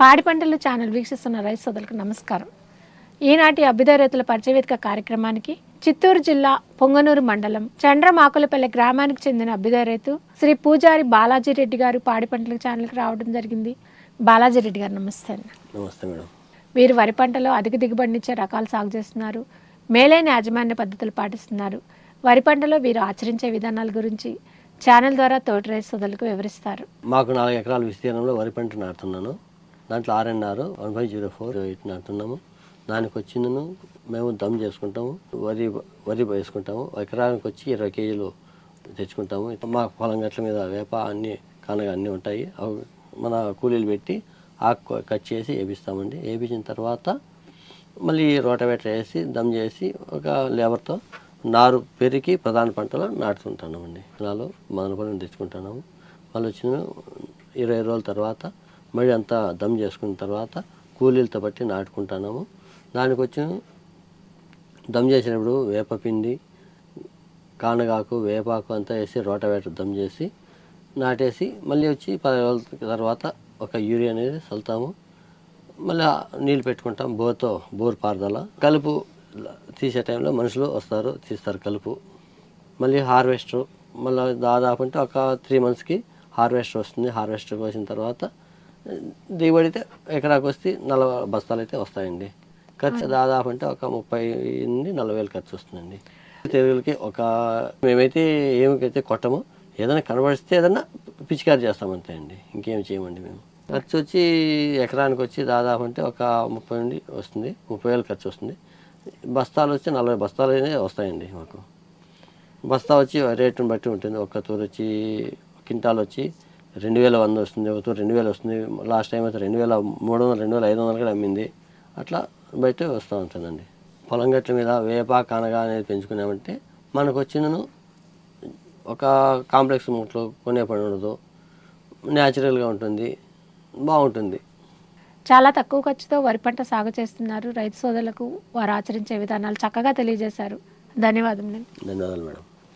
పాడి పంటలు ఛానల్ వీక్షిస్తున్న రైతు సోదరులకు నమస్కారం. ఈనాటి అభ్యుదయ రైతుల పరిచయవేదిక కార్యక్రమానికి చిత్తూరు జిల్లా పొంగనూరు మండలం చండ్రమాకులపల్లి గ్రామానికి చెందిన అభ్యుదయ రైతు శ్రీ పూజారి బాలాజీ రెడ్డి గారు పాడి పంటల ఛానల్కి రావడం జరిగింది. బాలాజీ రెడ్డి గారు నమస్తే అన్న నమస్తే మేడం. వీరు వరి పంటలో అధిక దిగుబడినిచ్చే రకాలు సాగు చేస్తున్నారు. మేలైన యాజమాన్య పద్ధతులు పాటిస్తున్నారు. వరి పంటలో వీరు ఆచరించే విధానాల గురించి ఛానల్ ద్వారా తోటి రైతు సోదరులకు వివరిస్తారు. మాకు నాలుగు ఎకరాల విస్తీర్ణంలో వరి పంట నాటుతున్నాను. దాంట్లో RNR one five zero four eight నాటున్నాము దానికి వచ్చిందను మేము దమ్ చేసుకుంటాము వరి వరి వేసుకుంటాము. ఎకరానికి వచ్చి ఇరవై కేజీలు తెచ్చుకుంటాము. మా పొలం గట్ల మీద వేప అన్ని కనగ అన్నీ ఉంటాయి. అవి మన కూలీలు పెట్టి ఆకు కట్ చేసి వేపిస్తామండి. వేపించిన తర్వాత మళ్ళీ రోటవేటర్ వేసి దమ్ చేసి ఒక లేబర్తో నారు పెరిగి ప్రధాన పంటలో అండి పొలాలు మన పొలం తెచ్చుకుంటున్నాము. మళ్ళీ వచ్చిన ఇరవై రోజుల తర్వాత మళ్ళీ అంతా దమ్ చేసుకున్న తర్వాత కూలీలతో బట్టి నాటుకుంటున్నాము. దానికి వచ్చి దమ్ చేసినప్పుడు వేపపిండి కానగాకు వేపాకు అంతా వేసి రోటవేట దమ్ చేసి నాటేసి మళ్ళీ వచ్చి పది రోజుల తర్వాత ఒక యూరియా అనేది చల్లుతాము. మళ్ళీ నీళ్ళు పెట్టుకుంటాం బోర్తో బోర్ పారుదల. కలుపు తీసే టైంలో మనుషులు వస్తారు తీస్తారు కలుపు. మళ్ళీ హార్వెస్టర్ మళ్ళీ దాదాపు అంటే ఒక త్రీ మంత్స్కి హార్వెస్టర్ వస్తుంది. హార్వెస్టర్ కోసిన తర్వాత దిగుబడి అయితే ఎకరాకు వస్తే నలభై బస్తాలు అయితే వస్తాయండి. ఖర్చు దాదాపు అంటే ఒక ముప్పై నుండి నలభై వేలు ఖర్చు వస్తుందండి. తెరుగులకి ఒక మేమైతే ఏమికైతే కొట్టమో ఏదైనా కనబడిస్తే ఏదైనా పిచికారి చేస్తాం అంతే అండి. ఇంకేం చేయమండి మేము. ఖర్చు వచ్చి ఎకరానికి వచ్చి దాదాపు అంటే ఒక ముప్పై నుండి వస్తుంది ముప్పై వేలు ఖర్చు వస్తుంది. బస్తాలు వచ్చి నలభై బస్తాలు అనేవి వస్తాయండి మాకు. బస్తా వచ్చి రేటుని బట్టి ఉంటుంది. ఒక తూరు వచ్చి కింటాల్ వచ్చి రెండు వేల వంద వస్తుంది ఒక తూరు రెండు వేలు వస్తుంది లాస్ట్ టైం అయితే రెండు వేల మూడు వందలు రెండు వేల ఐదు వందలు కూడా అమ్మింది. అట్లా బయట వస్తూ ఉంటుందండి. పొలం గట్ల మీద వేప కనగ అనేది పెంచుకున్నామంటే మనకు వచ్చినను ఒక కాంప్లెక్స్ ముట్లో కొనే పని ఉండదు. న్యాచురల్గా ఉంటుంది బాగుంటుంది. చాలా తక్కువ ఖర్చుతో వరి పంట సాగు చేస్తున్నారు. రైతు సోదరులకు వారు ఆచరించే విధానాలు చక్కగా తెలియజేశారు. ధన్యవాదములు ధన్యవాదాలు మేడం.